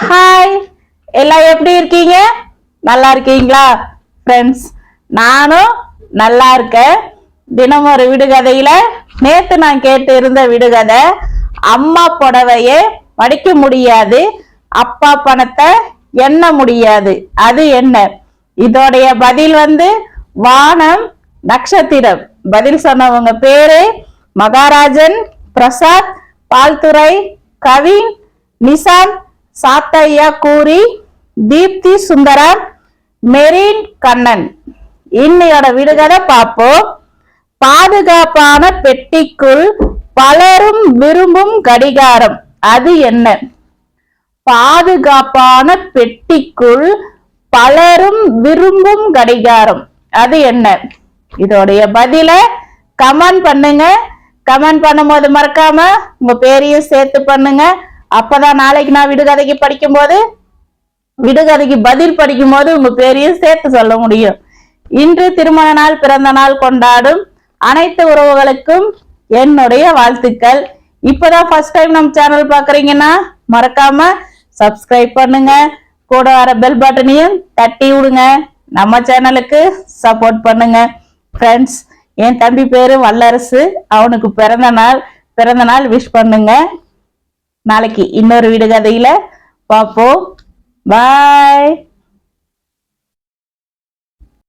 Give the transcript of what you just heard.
Hi எல்லாம் எப்படி இருக்கீங்க? நல்லா இருக்கீங்களா? ஃப்ரெண்ட்ஸ் நானும் நல்லா இருக்கேன். தினம் ஒரு விடுகதையில நேத்து நான் கேட்டு இருந்த விடுகதை அம்மா புடவையே மடிக்க முடியாது அப்பா பணத்தை எண்ண முடியாது. அது என்ன? இதோடைய பதில் வந்து வானம் நட்சத்திரம். பதில் சொன்னவங்க பேரு மகாராஜன் பிரசாத் பால்துறை கவின் நிசாந்த் சாத்தையா கூறி தீப்தி சுந்தரம் மெரின் கண்ணன். இன்னையோட விடுகதை பார்ப்போம். பாதுகாப்பான பெட்டிக்குள் பலரும் விரும்பும் கடிகாரம். அது என்ன? பாதுகாப்பான பெட்டிக்குள் பலரும் விரும்பும் கடிகாரம். அது என்ன? இதோடைய பதில கமெண்ட் பண்ணுங்க. கமெண்ட் பண்ணும்போது மறக்காம உங்க பேரையும் சேர்த்து பண்ணுங்க. அப்பதான் நாளைக்கு நான் விடுகதைக்கு படிக்கும்போது விடுகதைக்கு பதில் படிக்கும்போது உங்க பேரையும் சேர்த்து சொல்ல முடியும். இன்று திருமண நாள் பிறந்த நாள் கொண்டாடும் அனைத்து உறவுகளுக்கும் என்னுடைய வாழ்த்துக்கள். இப்பதான் ஃபர்ஸ்ட் டைம் நம்ம சேனல் பாக்குறீங்கன்னா மறக்காம சப்ஸ்கிரைப் பண்ணுங்க. கூட வர பெல் பட்டனையும் தட்டி விடுங்க. நம்ம சேனலுக்கு சப்போர்ட் பண்ணுங்க. ஃப்ரெண்ட்ஸ் என் தம்பி பேரு வல்லரசு. அவனுக்கு பிறந்த நாள் பிறந்த நாள் விஷ் பண்ணுங்க. நாளைக்கு இன்னொரு வீடு கதையில பார்ப்போம். பாய்